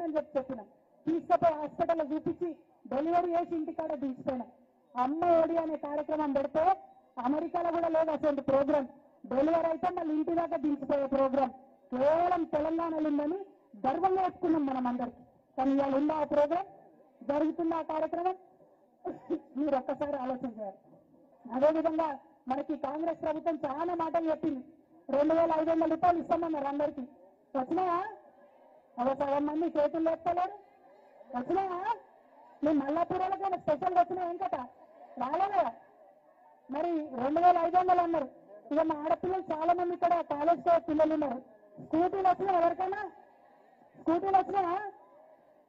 తీసుకురండి అని చెప్పి చెప్పిన. తీసుకపోయి హాస్పిటల్లో చూపించి డెలివరీ చేసి ఇంటికాడ తీసుకుపోయినాం. అమ్మ ఒడి అనే కార్యక్రమం పెడితే అమెరికాలో కూడా లేదు అసలు ప్రోగ్రామ్ డెలివరీ అయితే మళ్ళీ ఇంటి దాకా దించిపోయే ప్రోగ్రామ్ కేవలం తెలంగాణలో ఉందని గర్వంగా వేసుకున్నాం మనం అందరికి కానీ ఇవాళ ఉందా ఆ ప్రోగ్రామ్ జరుగుతుందా ఆ కార్యక్రమం? మీరు ఒక్కసారి ఆలోచించారు. అదేవిధంగా మనకి కాంగ్రెస్ ప్రభుత్వం చాలా మాటలు చెప్పింది. రెండు వేల ఐదు వందల రూపాయలు ఇస్తామన్నారు అందరికీ. వచ్చినాయా? ఒక సగం మంది చేతులు లేపుతలేరు వచ్చినాయా మీ మల్లాపురాలకైనా స్పెషల్ వచ్చినా ఏం కదా రాలేదా? మరి రెండు వేల ఐదు వందలు అన్నారు. ఇక మా ఆడపిల్లలు చాలా మంది ఇక్కడ కాలేజ్ పిల్లలు ఉన్నారు. స్కూటీలు వచ్చినా ఎవరికైనా? స్కూటీలు వచ్చినా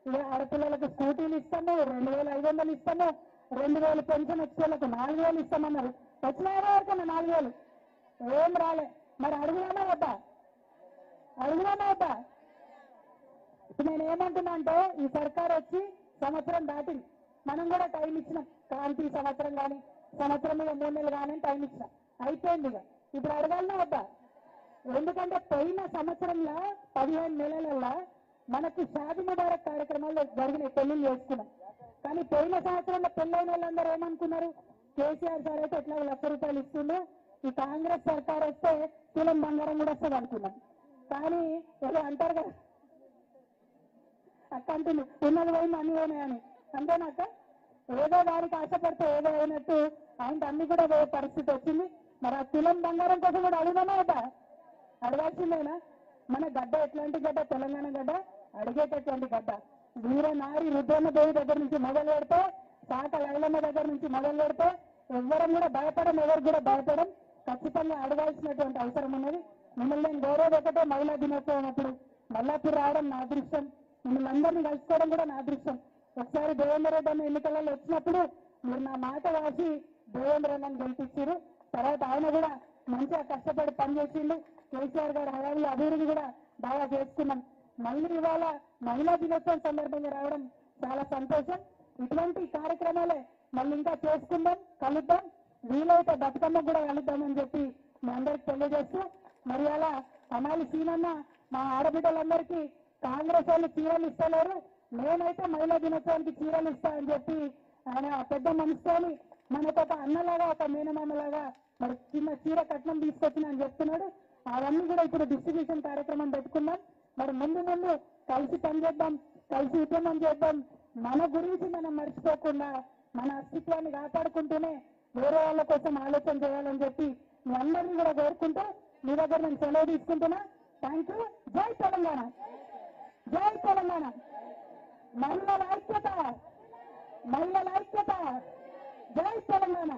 ఇక ఆడపిల్లలకు స్కూటీలు ఇస్తాము రెండు వేల ఐదు వందలు ఇస్తాము రెండు వేలు పెన్షన్ వచ్చే నాలుగు వేలు ఇస్తామన్నారు. వచ్చినా ఎవరికైనా నాలుగు వేలు? ఏం రాలే. మరి అడుగుదామా వద్దా? అడుగుదామా వద్దా? నేను ఏమంటున్నా అంటే ఈ సర్కార్ వచ్చి సంవత్సరం దాటింది. మనం కూడా టైం ఇచ్చినాం. క్రాంతి సంవత్సరం కానీ సంవత్సరం మీద మూడు నెలలు కానీ టైం ఇచ్చినాం. అయిపోయింది ఇక. ఇప్పుడు అడగాలనా వద్దా? ఎందుకంటే పోయిన సంవత్సరంలో పదిహేను నెలలలో మనకు షాది ముబారక్ కార్యక్రమాల్లో జరిగిన పెళ్ళిళ్ళు చేసుకున్నాం. కానీ పోయిన సంవత్సరంలో పెళ్ళైన వాళ్ళందరూ ఏమనుకున్నారు? కేసీఆర్ సార్ అయితే ఎట్లా లక్ష రూపాయలు ఇస్తుండు. ఈ కాంగ్రెస్ సర్కార్ వస్తే తులం బంగారం కూడా వస్తుంది అనుకున్నాం కానీ ఏదో అంటారు కదా అక్క అంటుంది ఉన్నది పోయింది అన్ని పోయినాయని అంతేనాక ఏదో వారికి ఆశపడితే ఏదో అయినట్టు ఆయన అన్ని కూడా పోయే పరిస్థితి వచ్చింది. మరి ఆ తులం బంగారం కోసం కూడా అడుగుదామా కదా అడగాల్సిందేనా? మన గడ్డ ఎట్లాంటి గడ్డ? తెలంగాణ గడ్డ? అడిగేటటువంటి గడ్డ. వీర నారి రుద్రమ్మ దేవి దగ్గర నుంచి మొదలు పెడితే సాక లైలమ్మ దగ్గర నుంచి మొదలు పెడితే ఎవ్వరం కూడా భయపడం ఎవరు కూడా భయపడం ఖచ్చితంగా అడగాల్సినటువంటి అవసరం ఉన్నది. మిమ్మల్ని నేను గౌరవ ఒకటే మహిళా దినోత్సవం అప్పుడు మల్లాపూర్ రావడం నా అదృష్టం. మిమ్మల్ని అందరినీ కలుసుకోవడం కూడా నా అదృష్టం. ఒకసారి దేవేంద్ర రెడ్డి ఎన్నికలలో వచ్చినప్పుడు మీరు నా మాట రాసి దేవేంద్ర అన్నని గెలిపించారు. తర్వాత ఆయన కూడా మంచిగా కష్టపడి పనిచేసిండు. కేసీఆర్ గారు హయాలి అభివృద్ధి కూడా బాగా చేసుకున్నాం. మళ్ళీ ఇవాళ మహిళా దినోత్సవం సందర్భంగా రావడం చాలా సంతోషం. ఇటువంటి కార్యక్రమాలే మళ్ళీ ఇంకా చేసుకుందాం కలుద్దాం. వీలైతే బతుకమ్మ కూడా కలుద్దామని చెప్పి మీ అందరికి తెలియజేస్తూ మరి అలా అనాలి సీనన్న మా ఆడబిడ్డలందరికీ కాంగ్రెస్ వాళ్ళు చీరలు ఇస్తలేరు. నేనైతే మహిళా దినోత్సవానికి చీరలు ఇస్తా అని చెప్పి ఆయన పెద్ద మనిషితోని మనకు ఒక అన్నలాగా ఒక మేనమామలాగా మరి చిన్న చీర కట్నం తీసుకొచ్చిన అని చెప్తున్నాడు. అవన్నీ కూడా ఇప్పుడు డిస్ట్రిబ్యూషన్ కార్యక్రమం పెట్టుకున్నాం మరి ముందు ముందు కలిసి పనిచేద్దాం కలిసి ఉద్యమం చేద్దాం. మన గురించి మనం మర్చిపోకుండా మన అస్తిత్వాన్ని కాపాడుకుంటూనే వేరే వాళ్ళ కోసం ఆలోచన చేయాలని చెప్పి మీ అందరినీ కూడా కోరుకుంటూ మీ దగ్గర నేను సెలవు తీసుకుంటున్నా. థ్యాంక్ యూ జై తెలంగాణ. జై తెలంగాణ. మహిళల ఐక్యత మహిళల ఐక్యత. జై తెలంగాణ.